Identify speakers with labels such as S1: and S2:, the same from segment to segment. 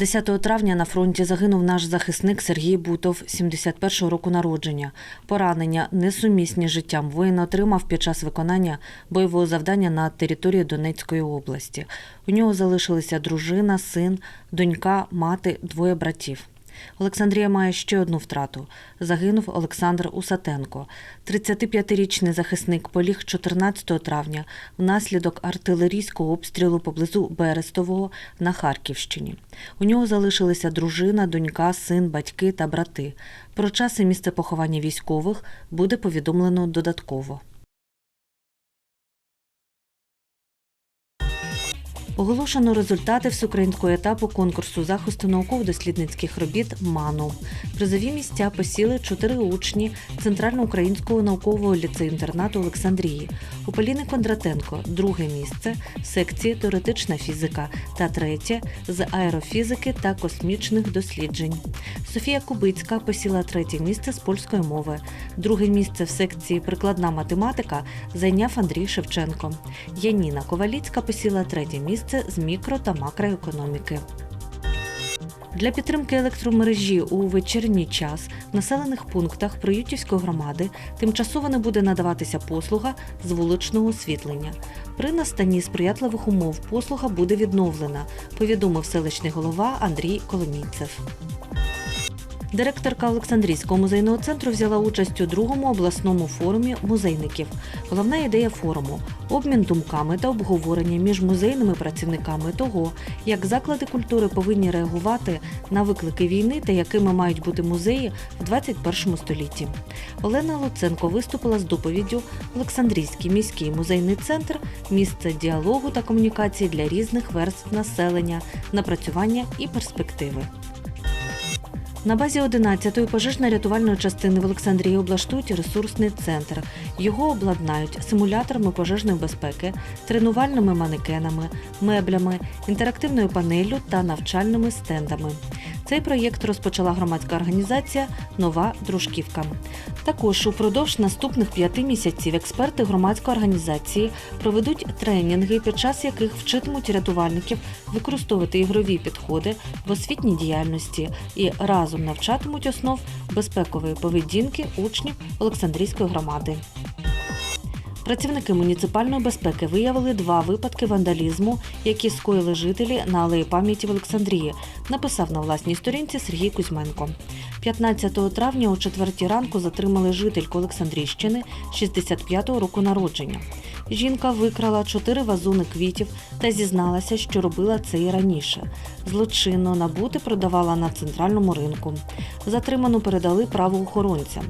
S1: 10 травня на фронті загинув наш захисник Сергій Бутов, 71-го року народження. Поранення несумісні з життям воїн отримав під час виконання бойового завдання на території Донецької області. У нього залишилися дружина, син, донька, мати, двоє братів. Олександрія має ще одну втрату. Загинув Олександр Усатенко. 35-річний захисник поліг 14 травня внаслідок артилерійського обстрілу поблизу Берестового на Харківщині. У нього залишилися дружина, донька, син, батьки та брати. Про час і місце поховання військових буде повідомлено додатково. Оголошено результати всеукраїнського етапу конкурсу захисту науково-дослідницьких робіт МАНУ. Призові місця посіли чотири учні Центральноукраїнського наукового ліцею-інтернату Олександрії. У Поліни Кондратенко друге місце в секції теоретична фізика та третє з аерофізики та космічних досліджень. Софія Кубицька посіла третє місце з польської мови. Друге місце в секції прикладна математика зайняв Андрій Шевченко. Яніна Коваліцька посіла третє місце з мікро та макроекономіки. Для підтримки електромережі у вечірній час в населених пунктах Приютівської громади тимчасово не буде надаватися послуга з вуличного освітлення. При настанні сприятливих умов послуга буде відновлена, повідомив селищний голова Андрій Коломійцев. Директорка Олександрійського музейного центру взяла участь у другому обласному форумі музейників. Головна ідея форуму обмін думками та обговорення між музейними працівниками того, як заклади культури повинні реагувати на виклики війни та якими мають бути музеї в 21 столітті. Олена Луценко виступила з доповіддю Олександрійський міський музейний центр місце діалогу та комунікації для різних верств населення, напрацювання і перспективи. На базі 11-ї пожежно-рятувальної частини в Олександрії облаштують ресурсний центр. Його обладнають симуляторами пожежної безпеки, тренувальними манекенами, меблями, інтерактивною панеллю та навчальними стендами. Цей проєкт розпочала громадська організація Нова Дружківка. Також упродовж наступних п'яти місяців експерти громадської організації проведуть тренінги, під час яких вчитимуть рятувальників використовувати ігрові підходи в освітній діяльності і разом навчатимуть основ безпекової поведінки учнів Олександрійської громади. Працівники муніципальної безпеки виявили два випадки вандалізму, які скоїли жителі на алеї пам'яті в Олександрії, написав на власній сторінці Сергій Кузьменко. 15 травня о 4 ранку затримали жительку Олександрійщини 65-го року народження. Жінка викрала чотири вазони квітів та зізналася, що робила це і раніше. Злочинно набути продавала на центральному ринку. Затриману передали правоохоронцям.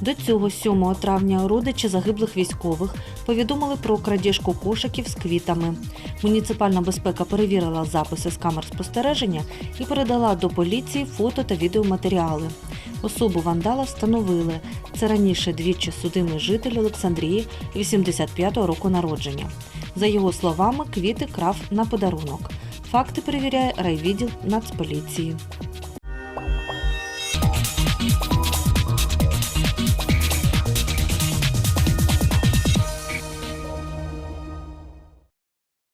S1: До цього 7 травня родичі загиблих військових повідомили про крадіжку кошиків з квітами. Муніципальна безпека перевірила записи з камер спостереження і передала до поліції фото та відеоматеріали. Особу вандала встановили. Це раніше двічі судимий житель Олександрії 85-го року народження. За його словами, квіти крав на подарунок. Факти перевіряє райвідділ Нацполіції.